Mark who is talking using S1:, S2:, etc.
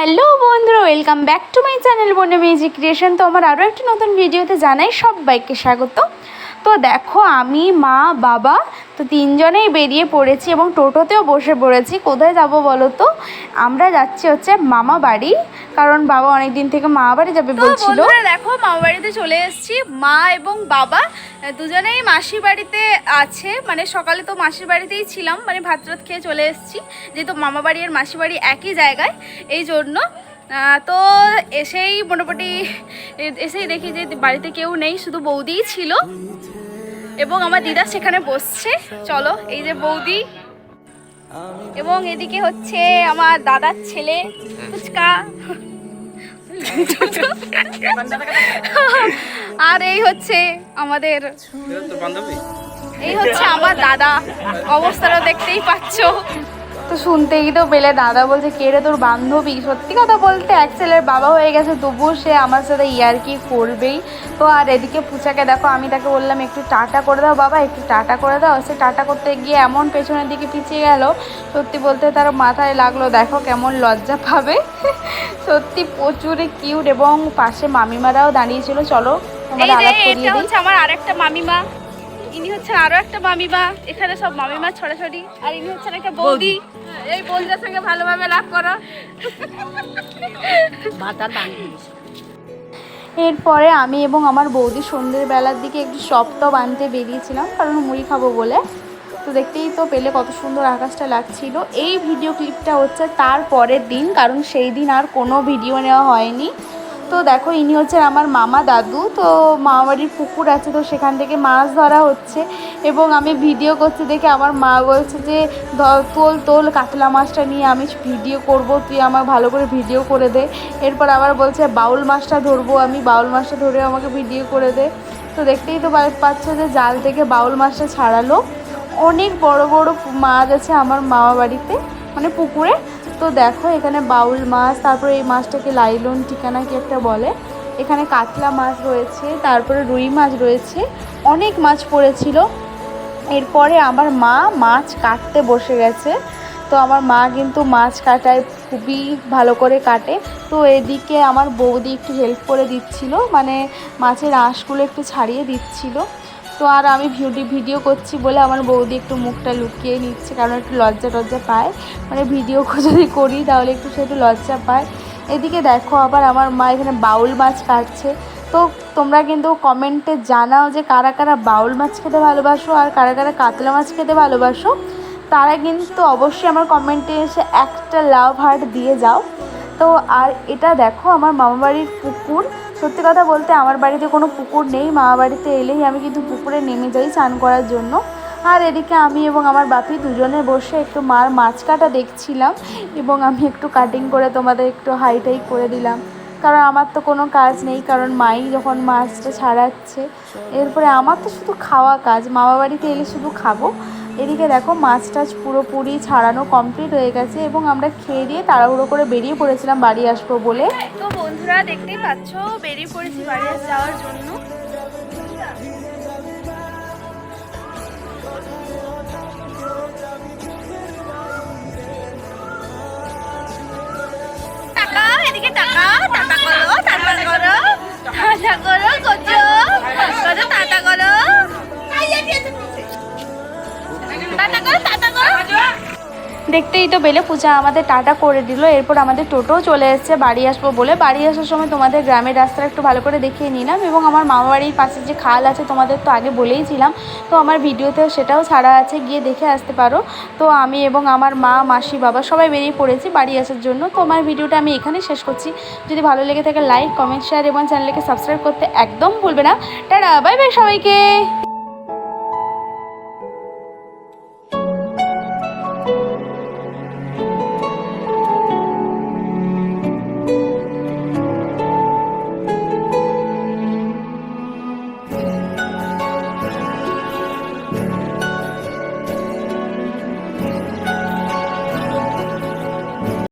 S1: Hello বন্ধুরা welcome back to my channel বন্ধু music creation তো আমার আরও একটি নতুন ভিডিওতে জানাই সবাইকে স্বাগত। তো দেখো, আমি, মা, বাবা, তো তিনজনেই বেরিয়ে পড়েছি এবং টোটোতেও বসে পড়েছি। কোথায় যাব বলো তো? আমরা যাচ্ছি হচ্ছে মামা বাড়ি কারণ বাবা অনেক দিন থেকে মামা বাড়ি যাবে বলছিল। দেখো মামা বাড়িতে চলে এসেছি। মা এবং বাবা দুজনেই মাসির বাড়িতে আছে। মানে সকালে তো মাসির বাড়িতেই ছিলাম মানে ভাত রাত খেয়ে চলে এসেছি। যেহেতু মামা বাড়ি আর মাসি বাড়ি একই জায়গায় এই জন্য। তো এসেই মোটামুটি এসেই দেখি যে বাড়িতে কেউ নেই শুধু বৌদিই ছিল। এবং আমার দিদা সেখানে বসছে। চলো এই যে বৌদি এবং এদিকে হচ্ছে আমার দাদার ছেলে ফুচকা। আর এই হচ্ছে আমাদের এই হচ্ছে আমার দাদা। অবস্থাটা দেখতেই পাচ্ছ। তো শুনতেই তো পেলে দাদা বলছে কে রে তোর বান্ধবী? সত্যি কথা বলতে এক ছেলের বাবা হয়ে গেছে তবুও সে আমার সাথে ইয়ারকি করবেই। তো আর এদিকে পুচাকে দেখো আমি তাকে বললাম একটু টাটা করে দাও বাবা একটু টাটা করে দাও। সে টাটা করতে গিয়ে এমন পেছনের দিকে পিছিয়ে গেল সত্যি বলতে তার মাথায় লাগল দেখো কেমন লজ্জা পাবে। সত্যি প্রচুর কিউট এবং পাশে মামিমারাও দাঁড়িয়েছিল চলো তোমাদের আলাপ করিয়ে দিই। আমার আরেকটা মামিমা। ইনি হচ্ছেন আরও একটা মামিমা এখানে সব মামিমা ছড়াছড়ি। আর ইনি হচ্ছেন একটা বৌদি। এই বৌদির সঙ্গে ভালোভাবে লাভ করো। এরপরে আমি এবং আমার বৌদি সন্ধ্যের বেলার দিকে একটু সপ টপ আনতে বেরিয়েছিলাম কারণ মুড়ি খাব বলে। তো দেখতেই তো পেলে কত সুন্দর আকাশটা লাগছিল। এই ভিডিও ক্লিপটা হচ্ছে তার পরের দিন কারণ সেই দিন আর কোনো ভিডিও নেওয়া হয়নি। তো দেখো, ইনি হচ্ছেন আমার মামা দাদু। তো মামাবাড়ির পুকুর আছে, তো সেখান থেকে মাছ ধরা হচ্ছে। এবং আমি ভিডিও করছি দেখে আমার মা বলছে যে তোল তোল কাতলা মাছটা নিয়ে, আমি ভিডিও করব, তুই আমার ভালো করে ভিডিও করে দে। এরপর আবার বলছে, বাউল মাছটা ধরবো আমি, বাউল মাছটা ধরে আমাকে ভিডিও করে দে। তো দেখতেই তো পাচ্ছ যে, জাল থেকে বাউল মাছটা ছাড়ালো। অনেক বড় বড় মাছ আছে আমার মামা বাড়িতে মানে পুকুরে। তো দেখো, এখানে বাউল মাছ, তারপরে এই মাছটাকে লাইলন ঠিকানা কি একটা বলে? এখানে কাতলা মাছ রয়েছে, তারপরে রুই মাছ রয়েছে, অনেক মাছ পড়েছিল। এরপরে আমার মা মাছ কাটতে বসে গেছে। তো আমার মা কিন্তু মাছ কাটায় খুবই ভালো করে কাটে। তো এদিকে আমার বৌদি একটু হেল্প করে দিচ্ছিল মানে মাছের আঁশগুলো একটু ছাড়িয়ে দিচ্ছিল। তো আর আমি ভিডিও ভিডিও করছি বলে আমার বৌদি একটু মুখটা লুকিয়ে নিচ্ছে, কারণ একটু লজ্জা টজ্জা পায়। মানে ভিডিও যদি করি তাহলে একটু সে একটু লজ্জা পায়। এদিকে দেখো আবার আমার মা এখানে বাউল মাছ কাটছে। তো তোমরা কিন্তু কমেন্টে জানাও যে কারা কারা বাউল মাছ খেতে ভালোবাসো আর কারা কারা কাতলা মাছ খেতে ভালোবাসো। তারা কিন্তু অবশ্যই আমার কমেন্টে এসে একটা লাভ হার্ট দিয়ে যাও। তো আর এটা দেখো আমার মামাবাড়ির পুকুর। সত্যি কথা বলতে আমার বাড়িতে কোনো পুকুর নেই মামা বাড়িতে এলেই আমি কিন্তু পুকুরে নেমে যাই চান করার জন্য। আর এদিকে আমি এবং আমার বাপি দুজনে বসে একটু মার মাছ কাটা দেখছিলাম এবং আমি একটু কাটিং করে তোমাদের একটু হাইটাই করে দিলাম। কারণ আমার তো কোনো কাজ নেই, কারণ মাই যখন মাছটা ছাড়াচ্ছে, এরপরে আমার তো শুধু খাওয়া কাজ মামা বাড়িতে এলে শুধু খাব। এদিকে দেখো মাছ টাছ পুরোপুরি ছাড়ানো কমপ্লিট হয়ে গেছে এবং আমরা খেয়ে দিয়ে তাড়াহুড়ো করে বেরিয়ে পড়েছিলাম বাড়ি আসব বলে। তো বন্ধুরা দেখতেই পাচ্ছ, বেরিয়ে পড়েছি বাড়ি যাওয়ার জন্য। করো করো করো দেখতেই তো বেলে পূজা আমাদের টাটা করে দিল, এরপর আমাদের টোটোও চলে এসছে, বাড়ি আসব বলে। বাড়ি আসার সময় তোমাদের গ্রামের রাস্তা একটু ভালো করে দেখিয়ে নিলাম, এবং আমার মামা বাড়ির পাশে যে খাল আছে, তোমাদের তো আগে বলেইছিলাম তো আমার ভিডিওতে সেটাও ছাড়া আছে, গিয়ে দেখে আসতে পারো। তো আমি এবং আমার মা, মাসি, বাবা সবাই বেরিয়ে পড়েছি বাড়ি আসার জন্য। তো আমার ভিডিওটা আমি এখানে শেষ করছি। যদি ভালো লেগে থাকে লাইক কমেন্ট শেয়ার এবং চ্যানেলকে সাবস্ক্রাইব করতে একদম ভুলবে না। টাটা বাই বাই সবাইকে!